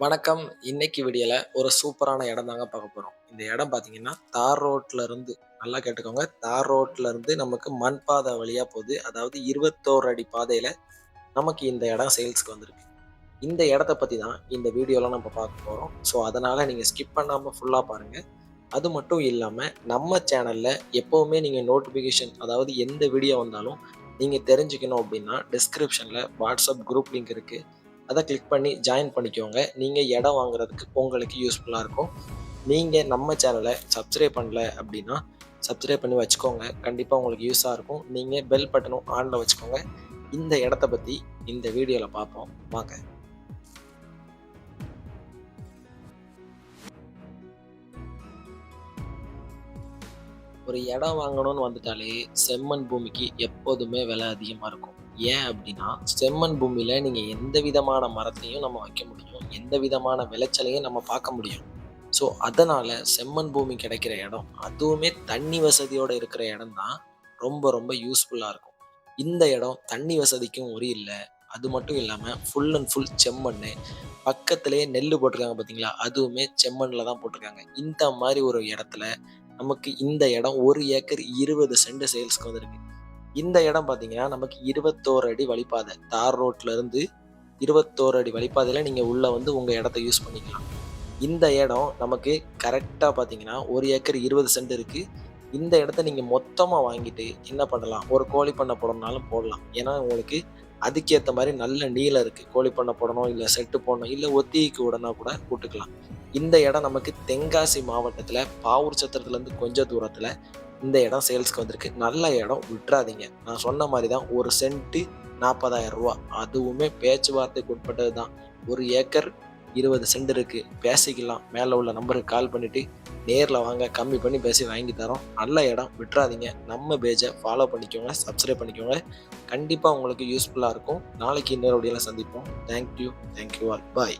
வணக்கம். இன்னைக்கு வீடியோல ஒரு சூப்பரான இடம் தாங்க பார்க்க போறோம். இந்த இடம் பார்த்தீங்கன்னா தார் ரோட்ல இருந்து நல்லா கேட்டுக்கோங்க. தார் ரோட்ல இருந்து நமக்கு மண் பாதை வழியா போகுது. அதாவது இருபத்தோரு அடி பாதையில நமக்கு இந்த இடம் சேல்ஸ்க்கு வந்திருக்கு. இந்த இடத்த பத்தி தான் இந்த வீடியோல நம்ம பார்க்க போறோம். ஸோ அதனால நீங்க ஸ்கிப் பண்ணாம ஃபுல்லா பாருங்க. அது மட்டும் இல்லாம நம்ம சேனல்ல எப்பவுமே நீங்க நோட்டிபிகேஷன் அதாவது எந்த வீடியோ வந்தாலும் நீங்க தெரிஞ்சுக்கணும் அப்படின்னா டிஸ்கிரிப்ஷன்ல வாட்ஸ்அப் குரூப் லிங்க் இருக்கு. அதை கிளிக் பண்ணி ஜாயின் பண்ணிக்கோங்க. நீங்கள் இடம் வாங்குறதுக்கு உங்களுக்கு யூஸ்ஃபுல்லாக இருக்கும். நீங்கள் நம்ம சேனலை சப்ஸ்கிரைப் பண்ணல அப்படின்னா சப்ஸ்கிரைப் பண்ணி வச்சுக்கோங்க. கண்டிப்பாக உங்களுக்கு யூஸாக இருக்கும். நீங்கள் பெல் பட்டனும் ஆனில் வச்சுக்கோங்க. இந்த இடத்த பற்றி இந்த வீடியோவில் பார்ப்போம். வாங்க. ஒரு இடம் வாங்கணும்னு வந்துட்டாலே செம்மண் பூமிக்கு எப்போதுமே விலை அதிகமாக இருக்கும். ஏன் அப்படின்னா செம்மண் பூமியில் நீங்கள் எந்த விதமான மரத்தையும் நம்ம வைக்க முடியும். எந்த விதமான விளைச்சலையும் நம்ம பார்க்க முடியும். ஸோ அதனால் செம்மண் பூமி கிடைக்கிற இடம் அதுவுமே தண்ணி வசதியோடு இருக்கிற இடம் தான் ரொம்ப ரொம்ப யூஸ்ஃபுல்லாக இருக்கும். இந்த இடம் தண்ணி வசதிக்கும் ஒரு இல்லை அது மட்டும் இல்லாமல் ஃபுல் அண்ட் ஃபுல் செம்மண் பக்கத்துலேயே நெல் போட்டிருக்காங்க பார்த்தீங்களா அதுவுமே செம்மண்ணில் தான் போட்டிருக்காங்க. இந்த மாதிரி ஒரு இடத்துல நமக்கு இந்த இடம் ஒரு ஏக்கர் இருபது சென்ட் சேல்ஸ்க்கு வந்திருக்கு. இந்த இடம் பார்த்தீங்கன்னா நமக்கு இருபத்தோரு அடி வழிப்பாதை. தார் ரோட்ல இருந்து இருபத்தோரு அடி வழிப்பாதையில் நீங்கள் உள்ளே வந்து உங்கள் இடத்த யூஸ் பண்ணிக்கலாம். இந்த இடம் நமக்கு கரெக்டாக பார்த்தீங்கன்னா ஒரு ஏக்கர் இருபது சென்ட் இருக்குது இந்த இடத்த நீங்கள் மொத்தமாக வாங்கிட்டு என்ன பண்ணலாம்? ஒரு கோழி பண்ணை போடணும்னாலும் போடலாம். ஏன்னா உங்களுக்கு அதுக்கேற்ற மாதிரி நல்ல நீளம் இருக்குது கோழி பண்ணை போடணும் இல்லை செட்டு போடணும் இல்லை ஒத்திக்கு உடனா கூட கூட்டுக்கலாம். இந்த இடம் நமக்கு தென்காசி மாவட்டத்தில் பாவூர் சத்திரத்துலேருந்து கொஞ்சம் தூரத்தில் இந்த இடம் சேல்ஸ்க்கு வந்திருக்கு. நல்ல இடம் விட்டுறாதீங்க. நான் சொன்ன மாதிரி தான் ஒரு சென்ட்டு நாற்பதாயிரம் ரூபா. அதுவுமே பேச்சுவார்த்தைக்கு உட்பட்டது தான் ஒரு ஏக்கர் இருபது சென்ட் இருக்குது பேசிக்கலாம். மேலே உள்ள நம்பருக்கு கால் பண்ணிவிட்டு நேரில் வாங்க. கம்மி பண்ணி பேசி வாங்கி தரோம். நல்ல இடம் விட்டுறாதீங்க. நம்ம பேஜை ஃபாலோ பண்ணிக்கோங்க சப்ஸ்கிரைப் பண்ணிக்கோங்க. கண்டிப்பாக உங்களுக்கு யூஸ்ஃபுல்லாக இருக்கும். நாளைக்கு இன்னொரு வீடியோவில் சந்திப்போம். தேங்க்யூ தேங்க்யூ ஆல் பாய்